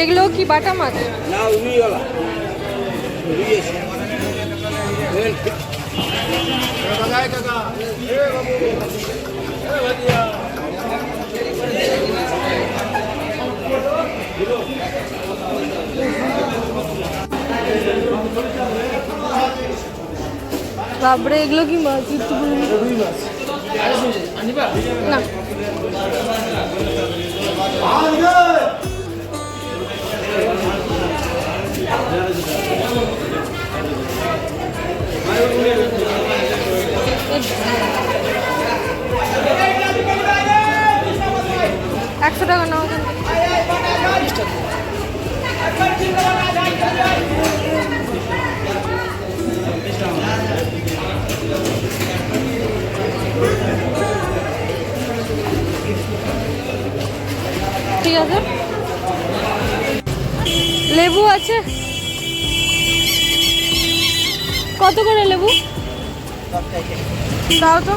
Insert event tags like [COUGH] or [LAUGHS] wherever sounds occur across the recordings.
এগুলো কি বাটা মাছ? না উনি ওলা বাবরে এগুলো কি মাছ। না। একশো টাকা নাও ঠিক আছে। লেবু আছে? কত করে লেবু? দাও তো।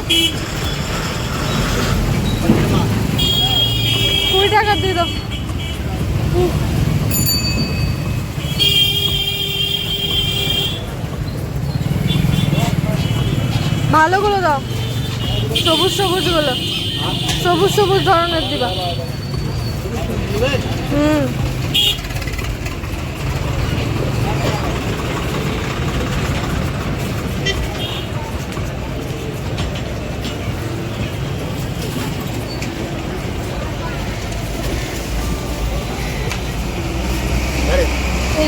কুড়ি টাকা দিয়ে দাও। ভালোগুলো দাও। সবুজ সবুজগুলো। সবুজ সবুজ ধরনের দিবা। হুম।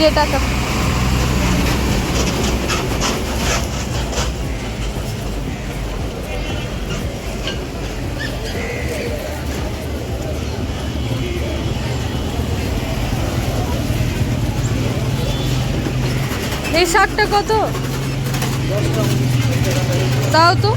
যে টাকা এই শাকটা কত? তাও তো?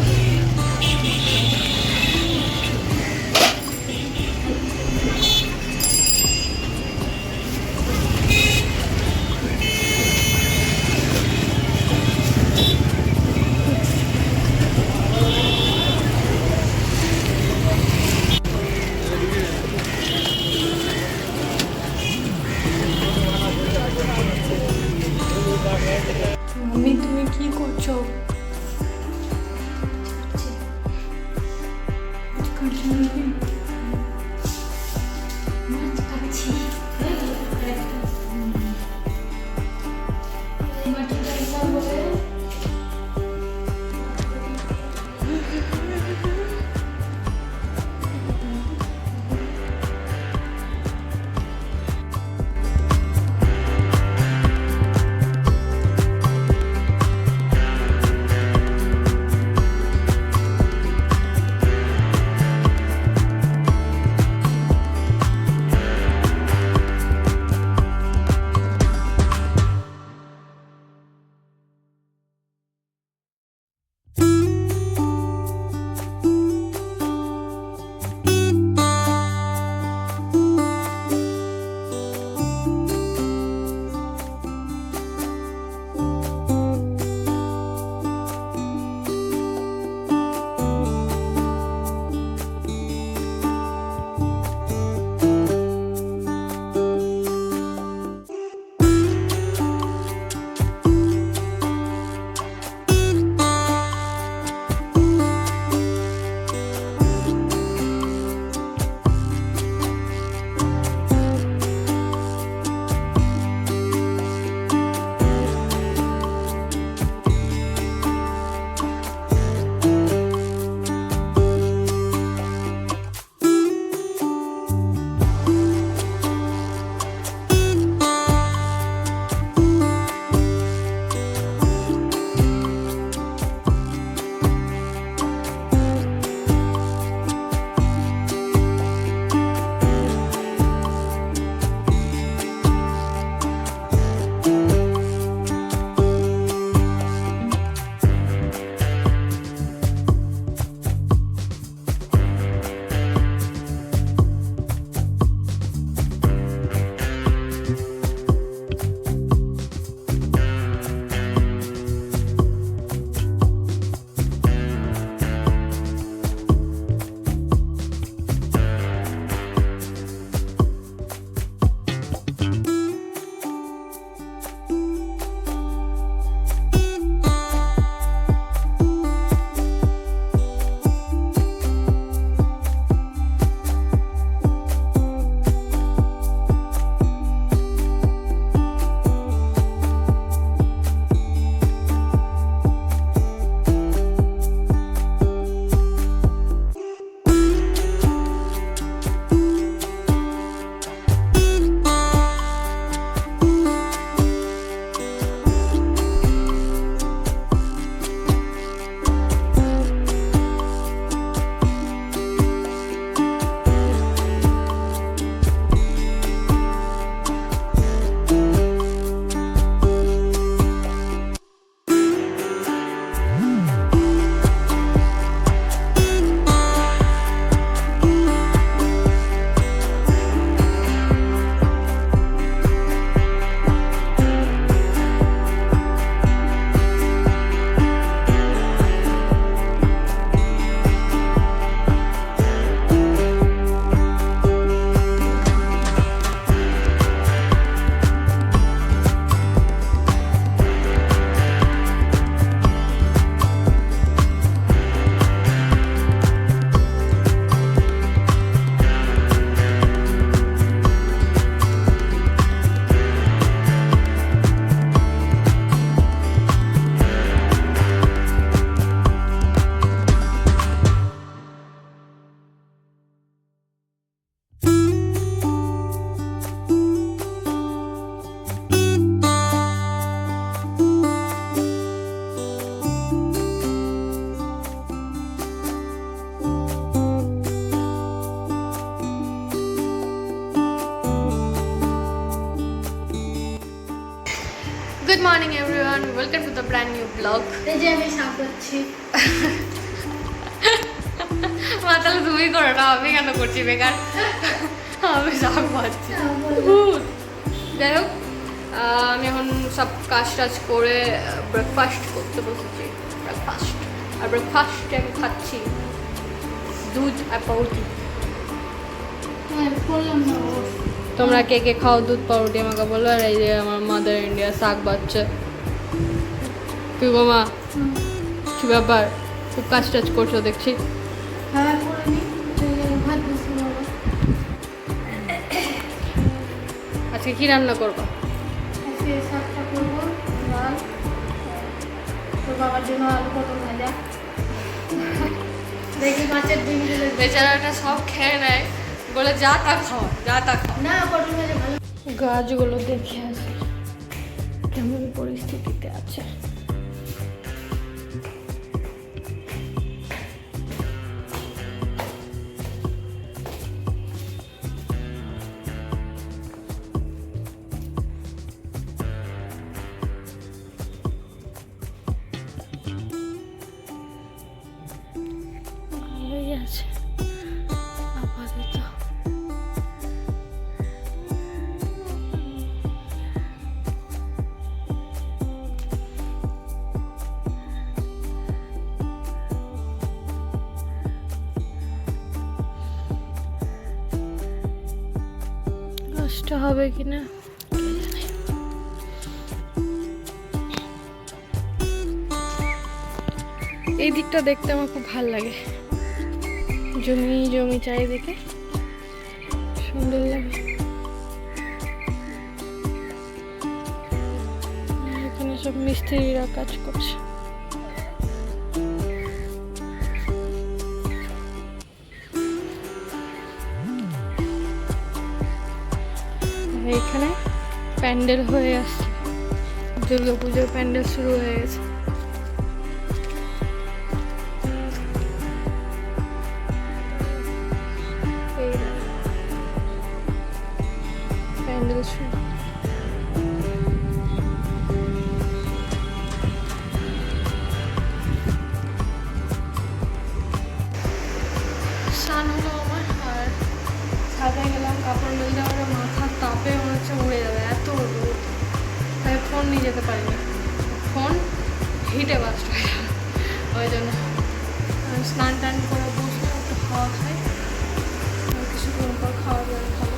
Welcome to the brand new blog এই যে আমি সাপ করছি। মা তাহলে তুমি করো না আমি কেন করছি বেকার? আমি সব পাচ্ছি যাই হোক আমি এখন সব কাজ টাজ করে ব্রেকফাস্ট করতে বসেছি। ব্রেকফাস্ট আর ব্রেকফাস্টে আমি খাচ্ছি দুধ আর পাউরুটি। হ্যাঁ। তোমরা কে কে খাও দুধ পাউরুটি আমাকে বলো। আর এই যে আমার মাদার ইন্ডিয়া শাক বাচ্চা। গো মা কি ব্যাপার খুব কাজ টাজ করছ দেখছি। হ্যাঁ বাবা আজকে কি রান্না করব? বাবার জন্য আলু পটল ভাজা। দেখি মাছের বেচারাটা সব খেয়ে নেয় বলে যা তা খাও যা তা খাও। না পটল ভাজা ভালো। গাছগুলো দেখে আসি কেমন পরিস্থিতিতে আছে। কষ্ট হবে কিনা? এই দিকটা দেখতে আমার খুব ভালো লাগে। জমি জমি চারিদিকে সুন্দর লাগে। এখানে সব মিস্ত্রিরা কাজ করছে। আর এখানে প্যান্ডেল হয়ে আসছে। দুর্গা পুজোর প্যান্ডেল শুরু হয়ে গেছে। প্যান্ডেল শুরু। আর গেলাম, কাপড় মেলতে আমার। ফোন নিয়ে যেতে পারিনি। ফোন হিটে বাস্ট হয়ে ওই জন্য স্নান টান করে বসলাম একটু খাওয়া খাই। কিছুক্ষণ পর খাওয়া দাওয়া খাব।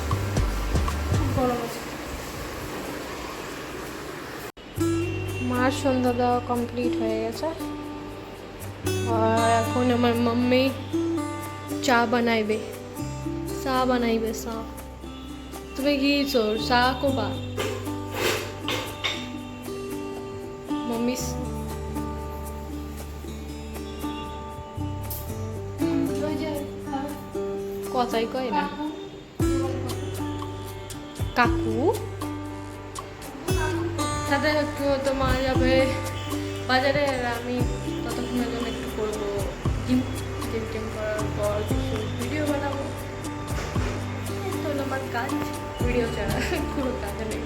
খুব গরম আছে। মার সন্ধ্যা দেওয়া কমপ্লিট হয়ে গেছে। আর এখন আমার মাম্মি চা বানাইবে। চা বানাইবে, চা। তুমি কি চোর? চা কোবা? কথাই কয় না? কাকু। সাথে একটু তো মা যাবে। বাজারে আর আমি ততক্ষণের জন্য একটু করব। জিম টিম করার পর ভিডিও বানাবো। তো আমার কাজ। ভিডিও ছাড়া কোনো কাজ নেই।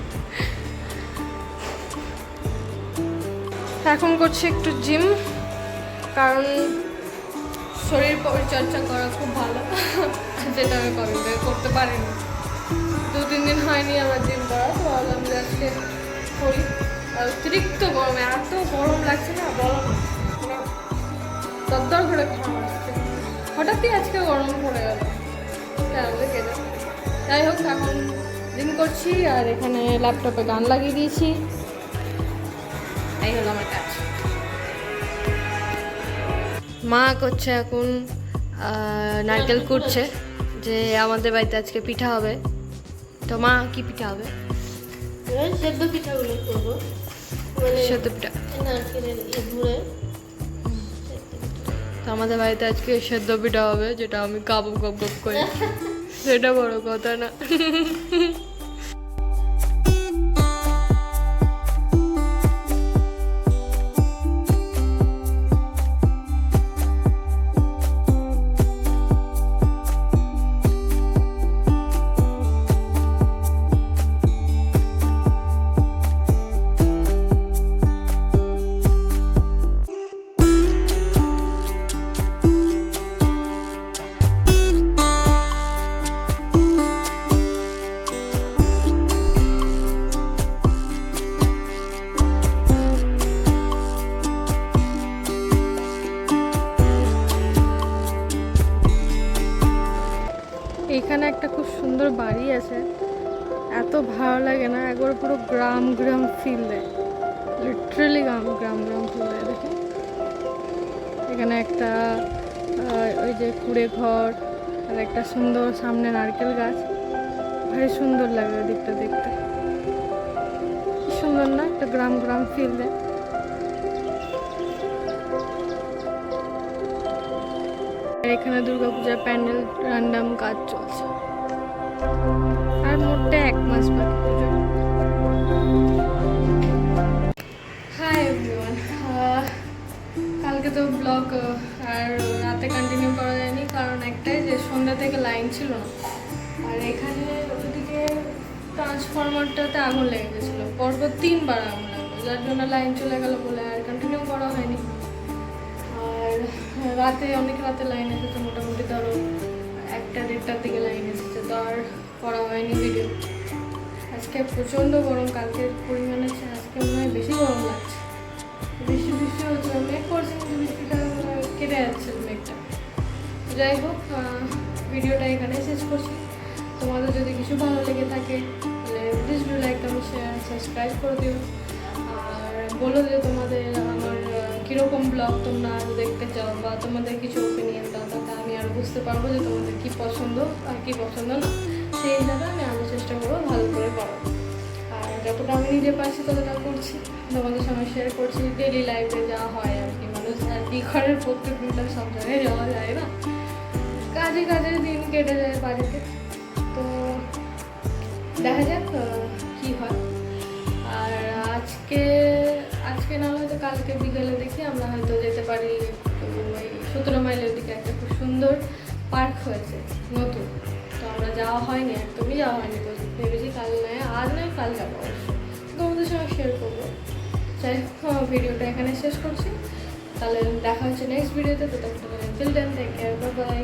এখন করছি একটু জিম কারণ শরীর পরিচর্যা করা খুব ভালো। যেটা আমি কবে করতে পারিনি। দু তিন দিন হয়নি আমার জিম করা তো যে আজকে করি। অতিরিক্ত গরমে, এত গরম লাগছে না। মানে দরদর করে ঘাম আসছে হঠাৎই আজকে গরম পড়ে গেল। যাই হোক, এখন জিম করছি, আর এখানে ল্যাপটপে গান লাগিয়ে দিয়েছি। এই হলো আমার কাজ। মা করছে এখন নারকেল কুটছে। যে আমাদের বাড়িতে আজকে পিঠা হবে। তো মা কি পিঠা হবে? সেদ্ধ পিঠাগুলো করব। মানে সেদ্ধ পিঠা। নারকেলের তো আমাদের বাড়িতে আজকে সেদ্ধ পিঠা হবে যেটা আমি কাবু গপ গপ করি। সেটা বড় কথা না। [LAUGHS] গ্রাম গ্রাম ফিল দেয়। লিটারেলি গ্রাম গ্রাম গ্রাম ফিল দেয়, দেখে। এখানে একটা ওই যে কুড়ে ঘর, আর একটা সুন্দর সামনে নারকেল গাছ। ভারী সুন্দর লাগে ওই দিকটা দেখতে। কি সুন্দর না? একটা গ্রাম গ্রাম ফিল দেয়। আর এখানে দুর্গাপূজার প্যান্ডেল রান্ডাম কাজ চলছে। আর মোটটা এক মাস বাকি। কালকে তো ব্লগ আর রাতে কন্টিনিউ করা যায়নি, কারণ একটাই যে সন্ধ্যা থেকে লাইন ছিল না। আর এখানে ওদিকে ট্রান্সফরমারটাতে আগুন লেগে গেছিল। পরপর তিনবার আগুন লাগল, যার জন্য লাইন চলে গেল বলে আর কন্টিনিউ করা হয়নি। আর রাতে, অনেক রাতে লাইন এসেছে, মোটামুটি ধরো একটা দেড়টার দিকে লাইন এসেছে, তো আর করা হয়নি ভিডিও আজকে প্রচণ্ড গরম, কালকের পরিমাণে আজকে মনে হয় বেশি গরম লাগছে। বৃষ্টি বৃষ্টি হচ্ছে। মেঘ করছে, কিন্তু বৃষ্টিটা কেটে যাচ্ছে মেঘটা যাই হোক ভিডিওটা এখানে শেষ করছি। তোমাদের যদি কিছু ভালো লেগে থাকে, তাহলে please do like comment share subscribe করে দিও। আর বলো যে তোমাদের আমার কীরকম ব্লগ তোমরা আরও দেখতে চাও, বা তোমাদের কিছু ওপিনিয়ন দাও, তাতে আমি আরও বুঝতে পারব যে তোমাদের কী পছন্দ আর কী পছন্দ না। সেই হিসাবে আমি আরও চেষ্টা করব ভালো করে করার। যতটা আমি নিজে পারছি ততটা করছি। তোমাদের সঙ্গে শেয়ার করছি ডেলি লাইফে যা হয় আর কি মানুষ আর কি ঘরের প্রত্যেক দিনটা সব জায়গায় যাওয়া যায় না। কাজে কাজে দিন কেটে যায় বাড়িতে। তো দেখা যাক কী হয়। আর আজকে আজকে না হয়তো কালকে বিকেলে দেখি আমরা হয়তো যেতে পারি ওই সতেরো মাইলের দিকে একটা খুব সুন্দর পার্ক হয়েছে, নতুন। আমরা যাওয়া হয়নি, একদমই যাওয়া হয়নি, তো ভেবেছি কাল নয়, আজ নয়, কাল যাব। তোমাদের সঙ্গে শেয়ার করব। যাই হোক ভিডিওটা এখানে শেষ করছি। তাহলে দেখা হচ্ছে নেক্সট ভিডিওতে তো তখন till then take care bye